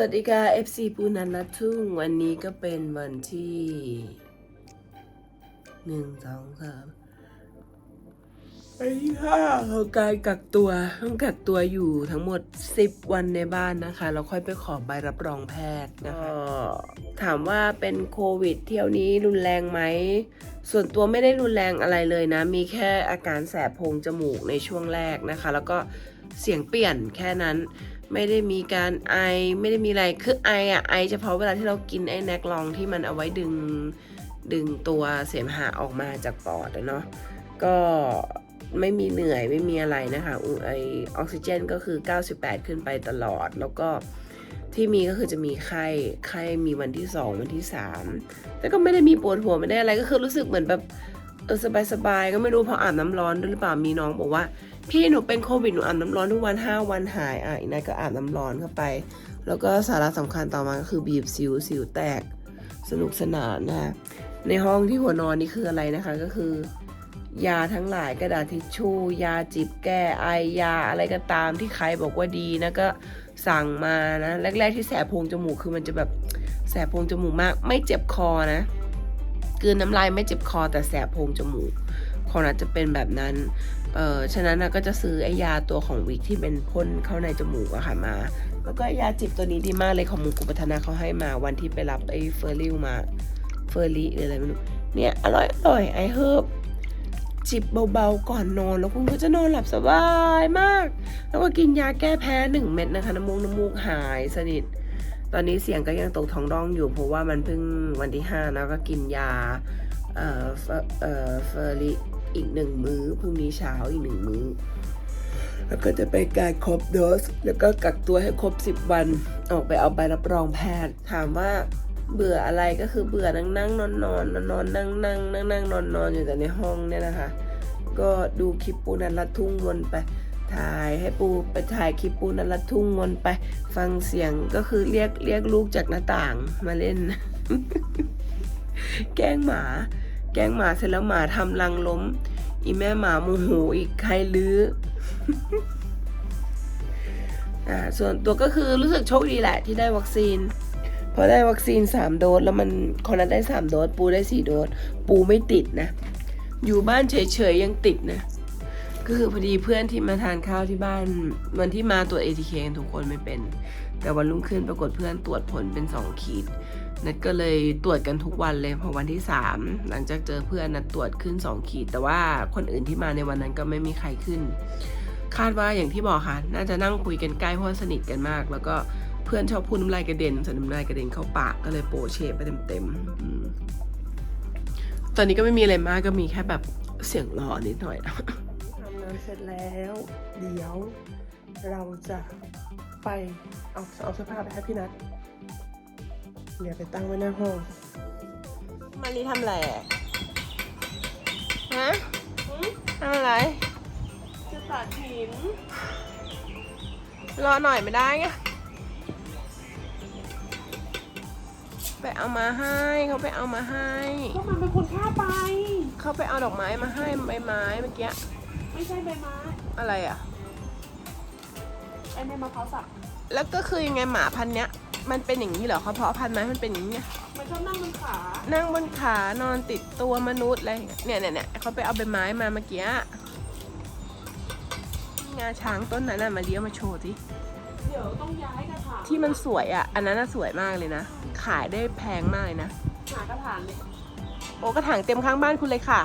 สวัสดีค่ะ FC ปูนันลัดทุ่ง วันนี้ก็เป็นวันที่หนึ่งสองสามวันที่ห้าของการกักตัวต้องกักตัวอยู่ทั้งหมด 10 วันในบ้านนะคะ แล้วค่อยไปขอใบรับรองแพทย์นะคะถามว่าเป็นโควิด เที่ยวนี้รุนแรงไหม ส่วนตัวไม่ได้รุนแรงอะไรเลยนะ มีแค่อาการแสบโพรงจมูกในช่วงแรกนะคะ แล้วก็เสียงเปลี่ยนแค่นั้น ไม่ได้มีการไอไม่ได้มีอะไรคือไออะไอเฉพาะเวลาที่เรากินไอแนกลองที่มันเอาไว้ดึงดึงตัวเสมหะออกมาจากปอดเนาะก็ไม่มีเหนื่อยไม่มีอะไรนะคะอุไอออกซิเจนก็คือ 98 ขึ้นไปตลอด แล้วก็ที่มีก็คือจะมีไข้ไข้มีวันที่ 2 วันที่ 3 แต่ก็ไม่ได้มีปวดหัวไม่ได้อะไรก็คือรู้สึกเหมือนแบบเออสบายๆก็ไม่รู้เพราะอาบน้ำร้อนด้วยหรือเปล่ามีน้องบอกว่า พี่หนูเป็นโควิดหนูอาบน้ำร้อนทุกวัน 5 วันหายอะอีกนายก็อาบน้ำร้อนเข้าไป แล้วก็สาระสำคัญต่อมาก็คือบีบสิวสิวแตกสนุกสนานนะคะในห้องที่หัวนอนนี่คืออะไรนะคะก็คือ ยาทั้งหลายกระดาษทิชชู่ ยาจิบแก้ไอยาอะไรก็ตามที่ใครบอกว่าดีนะก็สั่งมานะแรก ๆที่แสบโพรงจมูกคือมันจะแบบแสบโพรงจมูกมาก ไม่เจ็บคอนะกลืนน้ำลายไม่เจ็บคอแต่แสบโพรงจมูกของนัทจะเป็นแบบนั้น เออฉะนั้นก็จะซื้อไอยาตัวของวิกที่เป็นพ่นเข้าในจมูกอะค่ะมา แล้วก็ยาจิบตัวนี้ดีมากเลยของมุกุปัฒนาเขาให้มาวันที่ไปรับไอเฟอร์ริวมา เฟอร์รี่หรืออะไรไม่รู้เนี่ยอร่อยอร่อยไอเฮิร์บจิบเบาๆก่อนนอนแล้วคุณก็จะนอนหลับสบายมาก แล้วก็กินยาแก้แพ้หนึ่งเม็ดนะคะน้ำมูกน้ำมูกหายสนิท ตอนนี้เสียงก็ยังตกท้องร่องอยู่ เพราะว่ามันเพิ่งวันที่ห้านะก็กินยาเอ่อเฟอเอ่อเฟอร์รี่ อีกหนึ่งมื้อพรุ่งนี้เช้าอีกหนึ่งมื้อ แล้วก็จะไปการครบโดส แล้วก็กักตัวให้ครบ 10 วัน ออกไปเอาใบรับรองแพทย์ ถามว่าเบื่ออะไรก็คือเบื่อนั่งนั่งนอนนอนนอนนั่งนั่งนั่งนั่งนอนนอนอยู่แต่ในห้องเนี่ยนะคะ ก็ดูคลิปปูนันละทุ่งวนไป ถ่ายให้ปูไปถ่ายคลิปปูนันละทุ่งวนไป ฟังเสียงก็คือเรียกเรียกลูกจากหน้าต่างมาเล่น แกล้งหมา ล้งหมาเสร็จแล้วหมาทำรังล้ม อีแม่หมาโมโหอีกใครลื้ออ่าส่วนตัวก็คือรู้สึกโชคดีแหละที่ได้วัคซีนพอได้วัคซีน 3 โดสแล้วมันคนนั้นได้ 3 โดส ปูได้ 4 โดส ปูไม่ติดนะ อยู่บ้านเฉยๆยังติดนะก็คือพอดีเพื่อนที่มาทานข้าวที่บ้านวันที่มาตรวจ ATK กันทุกคนไม่เป็น แต่วันรุ่งขึ้นปรากฏเพื่อนตรวจผลเป็น 2 ขีด นัดก็เลยตรวจกันทุกวันเลยพอวันที่ 3 หลังจากเจอเพื่อนนัดตรวจขึ้น 2 ขีด แต่ว่าคนอื่นที่มาในวันนั้นก็ไม่มีใครขึ้น คาดว่าอย่างที่บอกค่ะ น่าจะนั่งคุยกันใกล้เพราะสนิทกันมาก แล้วก็เพื่อนชอบพูดน้ำลายกระเด็นใส่น้ำลายกระเด็นเข้าปากก็เลยโปเชฟไปเต็มๆตอนนี้ก็ไม่มีอะไรมากก็มีแค่แบบเสียงรอนิดหน่อยนะทำงานเสร็จแล้วเดี๋ยวเราจะไปเอาเอาเสื้อผ้าไปให้พี่นัท เดี๋ยวไปตั้งไว้หน้าห้องมารีทำอะไรอะฮะทำอะไร จะตัดหิน รอหน่อยไม่ได้ไง ไปเอามาให้เขาไปเอามาให้ ก็มันเป็นคนฆ่าไป เขาไปเอาดอกไม้มาให้ใบไม้เมื่อกี้ ไม่ใช่ใบไม้อะไรอะ ไอ้ในมะพร้าวสับ แล้วก็คือยังไงหมาพันธุ์เนี้ย มันเป็นอย่างนี้เหรอเขาเพาะพันธุ์ไหมมันเป็นอย่างนี้ไงมันชอบนั่งบนขานั่งบนขานอนติดตัวมนุษย์อะไรอย่างเงี้ยเนี่ยเนี่ยเนี่ยเขาไปเอาใบไม้มาเมื่อกี้งาช้างต้นนั้นน่ะมาเลี้ยวมาโชว์สิเดี๋ยวต้องย้ายกระถางที่มันสวยอะ อันนั้นน่ะสวยมากเลยนะ ขายได้แพงมากเลยนะ หากระถางเลยโอ้กระถางเต็มข้างบ้านคุณเลยค่ะ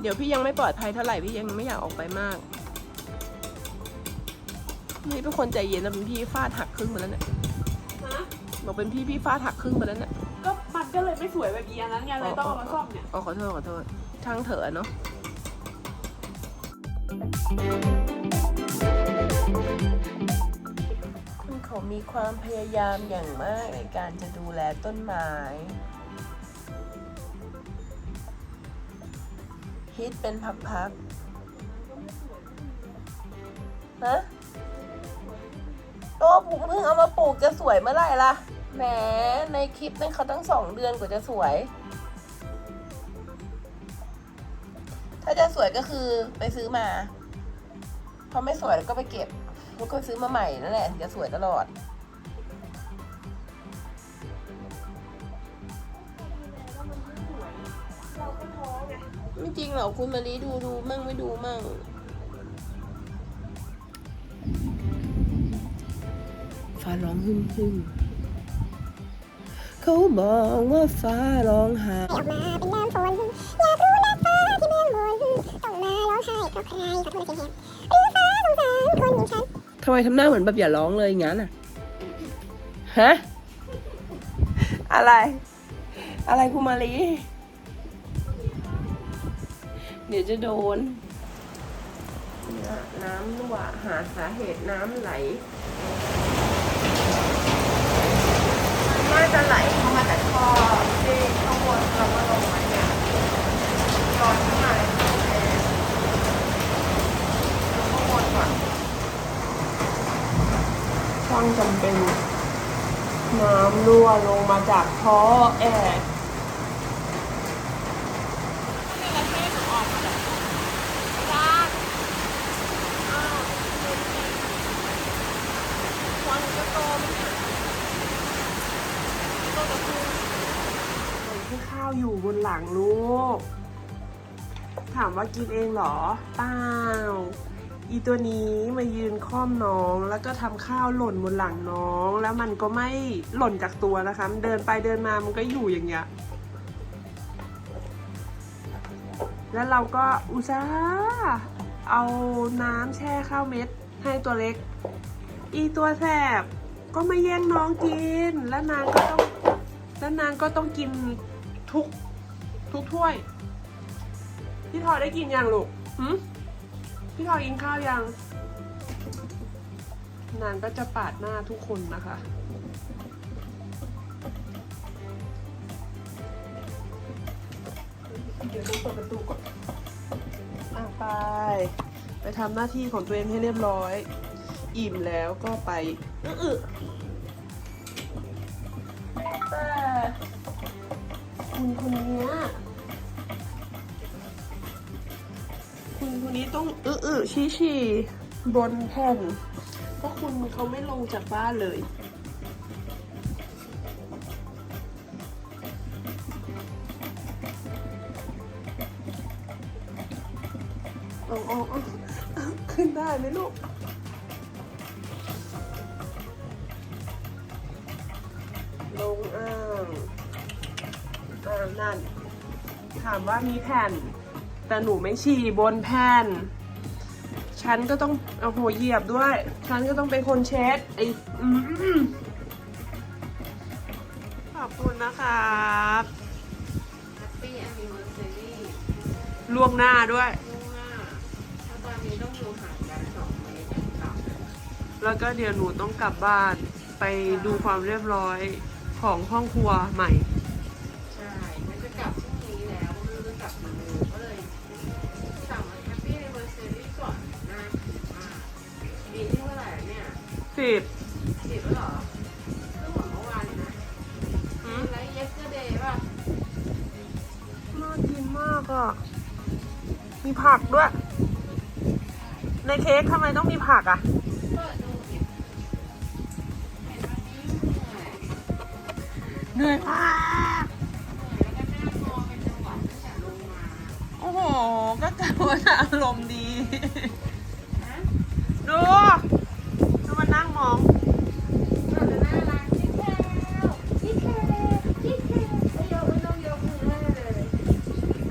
เดี๋ยวพี่ยังไม่ปลอดภัยเท่าไหร่พี่ยังไม่อยากออกไปมาก นี่เป็นคนใจเย็นนะเป็นพี่ฟาดหักครึ่งไปแล้วเนี่ยฮะบอกเป็นพี่พี่ฟาดหักครึ่งไปแล้วเนี่ยก็มันก็เลยไม่สวยแบบอีอันนั้นไงเลยต้องเอามาซ่อมเนี่ยอ๋อขอโทษขอโทษช่างเถอะเนาะเขามีความพยายามอย่างมากในการจะดูแลต้นไม้ ฮิตเป็นพักๆฮะ โอ้ผมเพิ่งเอามาปลูกจะสวยเมื่อไหร่ล่ะ แหม ในคลิปนั้นเขาตั้งสองเดือนกว่าจะสวย ถ้าจะสวยก็คือไปซื้อมา พอไม่สวยแล้วก็ไปเก็บแล้วก็ซื้อมาใหม่นั่นแหละถึงจะสวยตลอดเราก็ท้อไงไม่จริงหรอกคุณมารีดูดูมั่งไม่ดูมั่ง ฟ้าร้องหึ่มหึ่มเขาบอกว่าฟ้าร้องไห้ออกมาเป็นน้ำฝนอยากรู้นะฟ้าที่เมืองมนต้องมาร้องไห้เพราะใครขอโทษจริงๆหรือฟ้าสงสารคนอย่างฉันทำไมทำหน้าเหมือนแบบอย่าร้องเลยอย่างนั้นอะฮะอะไร อะไรคุณมารีเดี๋ยวจะโดนเนี่ยน้ำรั่วหาสาเหตุน้ำไหล น่าจะไหลเข้ามาจากท่อที่ข้างบนเราก็ลงมาเนี่ยย้อนขึ้นมาเลยโอเคลงข้างบนก่อนช่างจำเป็นน้ำรั่วลงมาจากท่อแอร์ที่ข้าวอยู่บนหลังลูก ถามว่ากินเองเหรอเปล่าอีตัวนี้มายืนค่อมน้องแล้วก็ทำข้าวหล่นบนหลังน้อง แล้วมันก็ไม่หล่นจากตัวนะคะมันเดินไปเดินมามันก็อยู่อย่างเงี้ยแล้วเราก็อุตส่าห์เอาน้ำแช่ข้าวเม็ดให้ตัวเล็ก อีตัวแสบก็มาแย่งน้องกิน แล้วนางก็ต้องแล้วนางก็ต้องกิน ทุก ทุกถ้วย พี่ทอยได้กินยังลูกหืมพี่ทอยกินข้าวยัง นางก็จะปาดหน้าทุกคนนะคะ เดี๋ยวต้องเปิดประตูก่อนอะไป ไปทำหน้าที่ของตัวเองให้เรียบร้อย อิ่มแล้วก็ไปอื้อ คุณคนเนี้ยคุณคนนี้ต้องอื้อๆชี้ชี้บนแผ่นเพราะคุณเขาไม่ลงจากบ้านเลยอาเอาเอาเอขึ้นได้ไหมลูกางนั่น ถามว่ามีแผ่น แต่หนูไม่ฉี่บนแผ่น ฉันก็ต้องเอาหัวเหยียบด้วย ฉันก็ต้องเป็นคนเช็ดไอ้อืมขอบคุณนะครับ Happy Anniversary ล่วงหน้าด้วยล่วงหน้าเพราะตอนนี้ต้องอยู่ห่างกันสองเมตรอย่างต่ำแล้วก็เดี๋ยวหนูต้องกลับบ้านไปดูความเรียบร้อยของห้องครัวใหม่ แล้วไม่รู้จะกลับกี่โมงก็เลยสั่งมา Happy Anniversary ก่อนนะอ่าปีที่เท่าไหร่เนี่ยสิบสิบแล้วเหรอเพิ่งหมดเมื่อวานนะอืมไลฟ์ yesterday ป่ะน่ากินมากอะ มีผักด้วย ในเค้กทำไมต้องมีผักอะ เปิดดูสิเห็นวันนี้เหนื่อย เหนื่อยมาก ว่าจะอารมณ์ดี ดูดูมานั่งมองน่ารักที่แค่ที่แค่ที่แค่ไม่ยกไม่ต้องยกมือให้เลย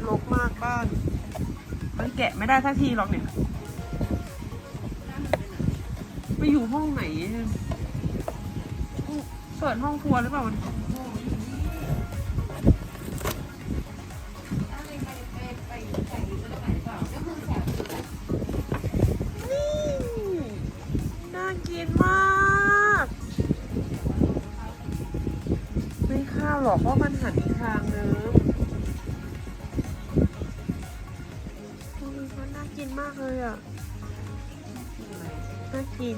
รกมากบ้าน มันแกะไม่ได้ทักทีหรอกเนี่ย ไปอยู่ห้องไหน เปิดห้องครัวหรือเปล่ามัน ข้าวหรอกเพรามันหันอีกทางนึงมันน่ากินมากเลยอะ น่ากิน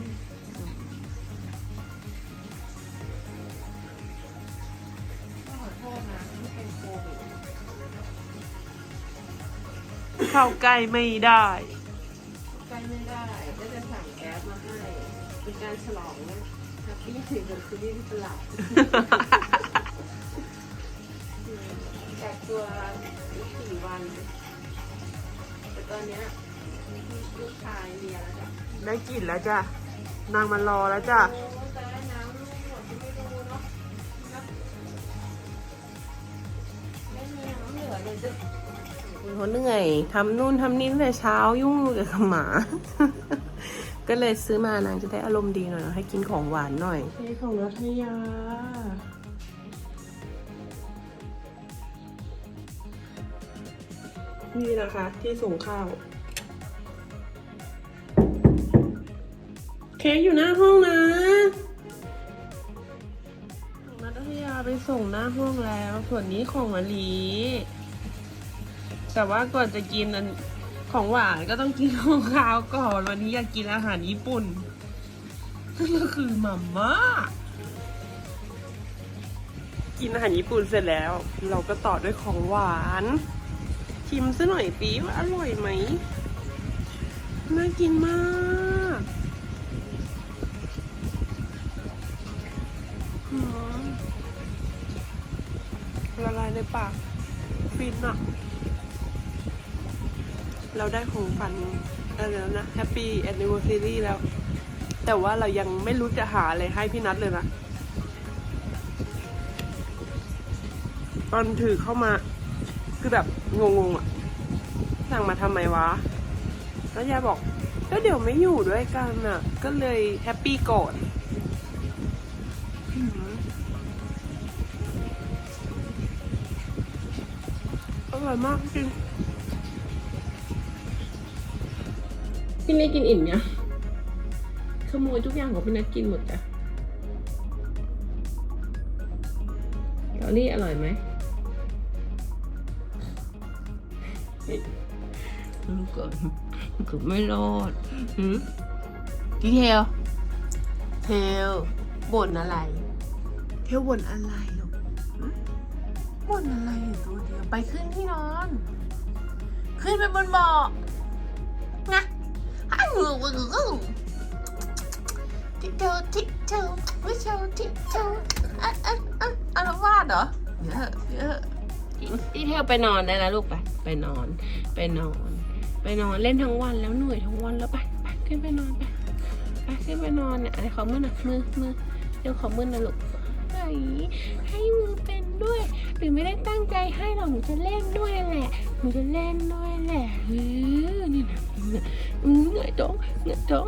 เข้าใกล้ไม่ได้ใกล้ไม่ได้ก็จะสั่งแก๊สมาให้ เป็นการฉลองนะแฮปปี้ถึงกับคืนนี้ที่ตลา ตัวสี่วัน แต่ตอนเนี้ยลูกชายเมียแล้วจ้ะได้กลิ่นแล้วจ้ะ นางมารอแล้วจ้ะ โอ้แต่น้ำลูกหมดที่ไม่รู้เนาะไม่มีน้ำเหลือเลยจ้ะเขาเหนื่อยทำนู่นทำนี่ตั้งแต่เช้ายุ่งกับหมา ก็เลยซื้อมานางจะได้อารมณ์ดีหน่อยให้กินของหวานหน่อยเค้กของรัทยา นี่นะคะที่ส่งข้าว เค้กอยู่หน้าห้องนะของรัทยาไปส่งหน้าห้องแล้ว ส่วนนี้ของมะลี แต่ว่าก่อนจะกินอันของหวานก็ต้องกินของคาวก่อนวันนี้อยากกินอาหารญี่ปุ่นนั่นก็คือมัมม่ากินอาหารญี่ปุ่นเสร็จแล้ว เราก็ต่อด้วยของหวาน ชิมซะหน่อยปีว่าอร่อยไหม น่ากินมาก ละลายในปาก ฟินอะเราได้ของฝันอะไรแล้วนะแฮปปี้แอนนิว r ซีรีแล้ว แต่ว่าเรายังไม่รู้จะหาอะไรให้พี่นัทเลยนะ ตอนถือเข้ามา คือแบบงงๆอะ สั่งมาทำไมวะ แล้วยายบอกก็เดี๋ยวไม่อยู่ด้วยกันอะ ก็เลยแฮปปี้ก่อนอร่อยมากจริงพี่นัทกินอิ่มเนี่ยขโมยทุกอย่างของพี่นัทกินหมดจ้ะเกาหลีอร่อยไหม ลูกก่อนเกือบไม่รอดหืมดีเทลเทลบ่นอะไร เทลบ่นอะไรลูกหืมบ่นอะไรอยู่ตัวเดียวไปขึ้นที่นอน ขึ้นไปบนเบาะนะอ้าวทิเทลทิเทลวิเทลทิเทลอะอะอะอารวาสเหรอเยอะเยอะทิเทลไปนอนได้แล้วลูกไป ไปนอน ไปนอน ไปนอนเล่นทั้งวันแล้วเหนื่อยทั้งวันแล้วไปไปขึ้นไปนอนไปไปขึ้นไปนอนเนี่ยอะไรขอมือหน่ะมือมือเดี๋ยวขอมือน่ะลูกไหนให้มือเป็นด้วย หรือไม่ได้ตั้งใจให้หรอกหนูจะเล่นด้วยแหละหนูจะเล่นด้วยแหละเออนี่นะเหนื่อยจ้องเหนื่อยจ้อง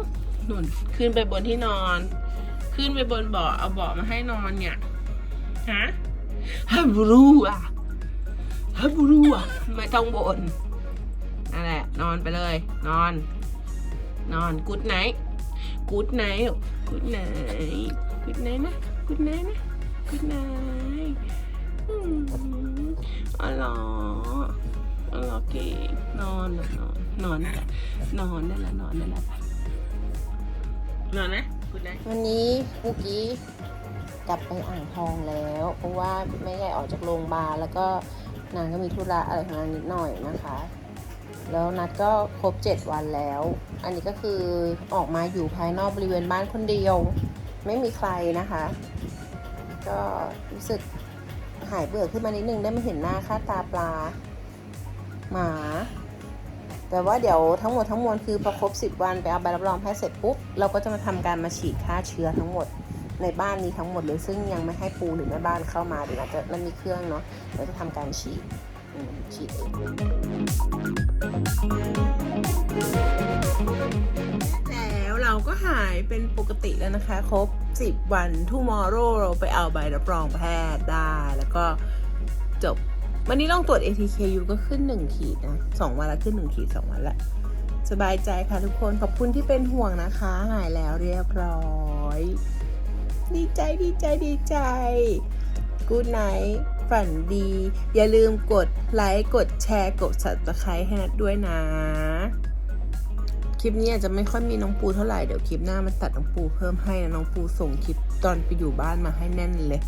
นอนขึ้นไปบนที่นอน ขึ้นไปบนเบาะเอาเบาะมาให้นอนเนี่ยฮะฮับรู้อะ ฮับรูอะไม่ต้องบนนั่นแหละ นอนไปเลย นอน นอนกุดไนท์กุดไนท์กุดไนท์กุดไนท์นะกุดไนท์นะกุดไนอืมอ๋อหรออ๋อเหรอเก่งนอนนอนนอนนอนนอนได้แล้วนอนได้แล้วไปนอนนะคุณนายวันนี้ปุกี้กลับไปอ่างทองแล้ว เพราะว่าแม่ใหญ่ออกจากโรงพยาบาลแล้วก็ นางก็มีธุระอะไรของนางนิดหน่อยนะคะ แล้วนัดก็ครบ 7 วันแล้ว อันนี้ก็คือออกมาอยู่ภายนอกบริเวณบ้านคนเดียว ไม่มีใครนะคะ ก็รู้สึกหายเบื่อขึ้นมานิดนึงได้มาเห็นหน้าค่าตาปลาหมา แต่ว่าเดี๋ยวทั้งหมดทั้งมวลคือพอครบ 10 วันไปเอาใบรับรองแพทย์เสร็จปุ๊บเราก็จะมาทำการมาฉีดฆ่าเชื้อทั้งหมด ในบ้านนี้ทั้งหมดเลยซึ่งยังไม่ให้ปูหรือแม่บ้านเข้ามาเดี๋ยวเราจะมันมีเครื่องเนาะเราจะทำการฉีดฉีดเองแล้วเราก็หายเป็นปกติแล้วนะคะ ครบ 10 วัน tomorrow เราไปเอาใบรับรองแพทย์ได้ แล้วก็จบ วันนี้ลองตรวจ ATKU ก็ขึ้น 1 ขีดนะ 2 วันละขึ้น 1 ขีด 2 วันละ สบายใจค่ะทุกคน ขอบคุณที่เป็นห่วงนะคะ หายแล้วเรียบร้อย ดีใจดีใจดีใจกูไนท์ฝันดี อย่าลืมกดไลค์กดแชร์กด subscribe ให้นัดด้วยนะ คลิปนี้อาจจะไม่ค่อยมีน้องปูเท่าไหร่ เดี๋ยวคลิปหน้ามันตัดน้องปูเพิ่มให้นะ น้องปูส่งคลิปตอนไปอยู่บ้านมาให้แน่นเลย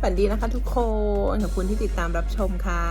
ฝันดีนะคะทุกคน ขอบคุณที่ติดตามรับชมค่ะ